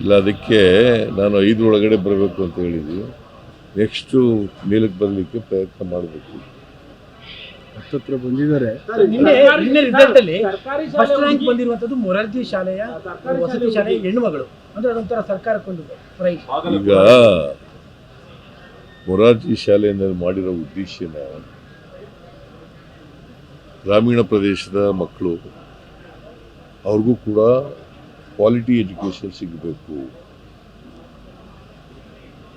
ಇಲ್ಲ ಅದಕ್ಕೆ ನಾನು ಒಳಗಡೆ ಬರಬೇಕು ಅಂತ ಹೇಳಿದ್ವಿ. ನೆಕ್ಸ್ಟು ಮೇಲಕ್ಕೆ ಬರಲಿಕ್ಕೆ ಪ್ರಯತ್ನ ಮಾಡಬೇಕು. ಹತ್ತತ್ರ ಬಂದಿದ್ದಾರೆ. ನಿನ್ನೆ ನಿನ್ನೆ ರಿಸಲ್ಟ್ ಅಲ್ಲಿ ಫಸ್ಟ್ ರ್ಯಾಂಕ್ ಬಂದಿರುವಂತದ್ದು ಮೊರಾರ್ಜಿ ಶಾಲೆಯ ವಸತಿ ಶಾಲೆಯ ಹೆಣ್ಣುಮಗಳು. ಅಂದ್ರೆ ಅದೊಂಥರ ಸರ್ಕಾರಕ್ಕೊಂದು ಪ್ರೈಸ್ ಈಗ ಮೊರಾರ್ಜಿ ಶಾಲೆಯಲ್ಲಿ ಮಾಡಿರೋ ಉದ್ದೇಶನ ಗ್ರಾಮೀಣ ಪ್ರದೇಶದ ಮಕ್ಕಳು ಅವ್ರಿಗೂ ಕೂಡ ಕ್ವಾಲಿಟಿ ಎಜುಕೇಷನ್ ಸಿಗಬೇಕು.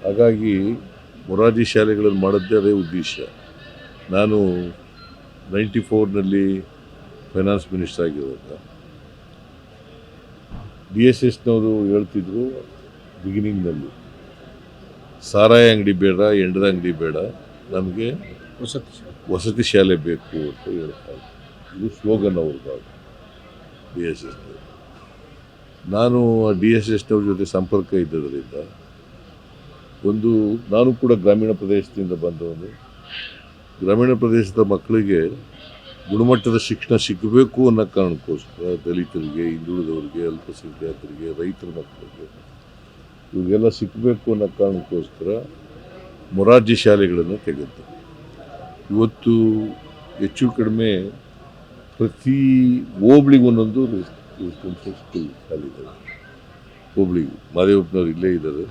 ಹಾಗಾಗಿ ಮೊರಾರ್ಜಿ ಶಾಲೆಗಳನ್ನು ಮಾಡೋದೇ ಅದೇ ಉದ್ದೇಶ. ನಾನು ನೈಂಟಿ ಫೋರ್ನಲ್ಲಿ ಫೈನಾನ್ಸ್ ಮಿನಿಸ್ಟರ್ ಆಗಿರುವಾಗ. ಡಿ ಎಸ್ ಎಸ್ನವರು ಹೇಳ್ತಿದ್ರು ಬಿಗಿನಿಂಗ್ನಲ್ಲಿ. ಸಾರಾಯ ಅಂಗಡಿ ಬೇಡ ಎಂಡದ ಅಂಗಡಿ ಬೇಡ ನಮಗೆ ವಸತಿ ಶಾಲೆ. ವಸತಿ ಶಾಲೆ ಬೇಕು ಅಂತ ಹೇಳ್ತಾರೆ ಇದು ಸ್ಲೋಗನ್ ಅವ್ರದ್ದು ಡಿ ಎಸ್ ಎಸ್ ನಾನು ಡಿ ಎಸ್ ಎಸ್ನವ್ರ ಜೊತೆ ಸಂಪರ್ಕ ಇದ್ದದರಿಂದ ಒಂದು, ನಾನು ಕೂಡ ಗ್ರಾಮೀಣ ಪ್ರದೇಶದಿಂದ ಬಂದವನು. ಗ್ರಾಮೀಣ ಪ್ರದೇಶದ ಮಕ್ಕಳಿಗೆ ಗುಣಮಟ್ಟದ ಶಿಕ್ಷಣ ಸಿಗಬೇಕು ಅನ್ನೋ ಕಾರಣಕ್ಕೋಸ್ಕರ ದಲಿತರಿಗೆ, ಹಿಂದುಳಿದವರಿಗೆ, ಅಲ್ಪಸಂಖ್ಯಾತರಿಗೆ, ರೈತರ ಮಕ್ಕಳಿಗೆ ಇವರಿಗೆಲ್ಲ ಸಿಕ್ಕಬೇಕು ಅನ್ನೋ ಕಾರಣಕ್ಕೋಸ್ಕರ ಮೊರಾರ್ಜಿ ಶಾಲೆಗಳನ್ನು ತೆಗೆದು ಇವತ್ತು ಹೆಚ್ಚು ಕಡಿಮೆ ಪ್ರತಿ ಹೋಬ್ಳಿಗೆ ಒಂದೊಂದು ಶಾಲೆ ಇದ್ದಾವೆ ಹೋಬ್ಳಿಗೆ ಮಾದೇವಪ್ಪನವ್ರು ಇಲ್ಲೇ ಇದ್ದಾರೆ.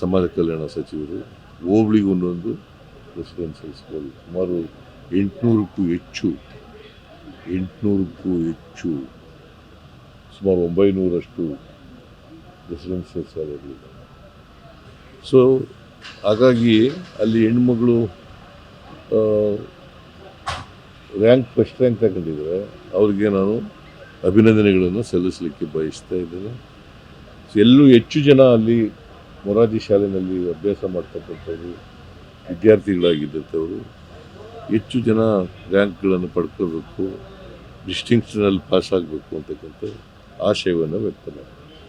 ಸಮಾಜ ಕಲ್ಯಾಣ ಸಚಿವರು. ಹೋಬಳಿಗೆ ಒಂದೊಂದು ರೆಸಿಡೆನ್ಷಿಯಲ್ ಸ್ಕೂಲ್ ಸುಮಾರು ಎಂಟುನೂರಕ್ಕೂ ಹೆಚ್ಚು ಎಂಟುನೂರಕ್ಕೂ ಹೆಚ್ಚು, ಸುಮಾರು ಒಂಬೈನೂರಷ್ಟು ರೆಸಿಡೆನ್ಷಿಯಲ್ ಶಾಲೆಗಳಿವೆ ಸೊ ಹಾಗಾಗಿ ಅಲ್ಲಿ ಹೆಣ್ಮಗಳು ರ್ಯಾಂಕ್ ಫಸ್ಟ್ ರ್ಯಾಂಕ್ ತಗೊಂಡಿದ್ದಾರೆ ಅವ್ರಿಗೆ ನಾನು ಅಭಿನಂದನೆಗಳನ್ನು ಸಲ್ಲಿಸಲಿಕ್ಕೆ ಬಯಸ್ತಾ ಇದ್ದೇನೆ. ಎಲ್ಲೂ ಹೆಚ್ಚು ಜನ ಅಲ್ಲಿ ಮೊರಾರ್ಜಿ ಶಾಲೆಯಲ್ಲಿ ಅಭ್ಯಾಸ ಮಾಡ್ತಕ್ಕಂಥವ್ರು ವಿದ್ಯಾರ್ಥಿಗಳಾಗಿದ್ದಂಥವರು ಹೆಚ್ಚು ಜನ ರ್ಯಾಂಕ್ಗಳನ್ನು ಪಡ್ಕೋಬೇಕು, ಡಿಸ್ಟಿಂಕ್ಷನಲ್ಲಿ ಪಾಸ್ ಆಗಬೇಕು ಅಂತಕ್ಕಂಥ ಆಶಯವನ್ನು ವ್ಯಕ್ತ ಮಾಡ್ತಾರೆ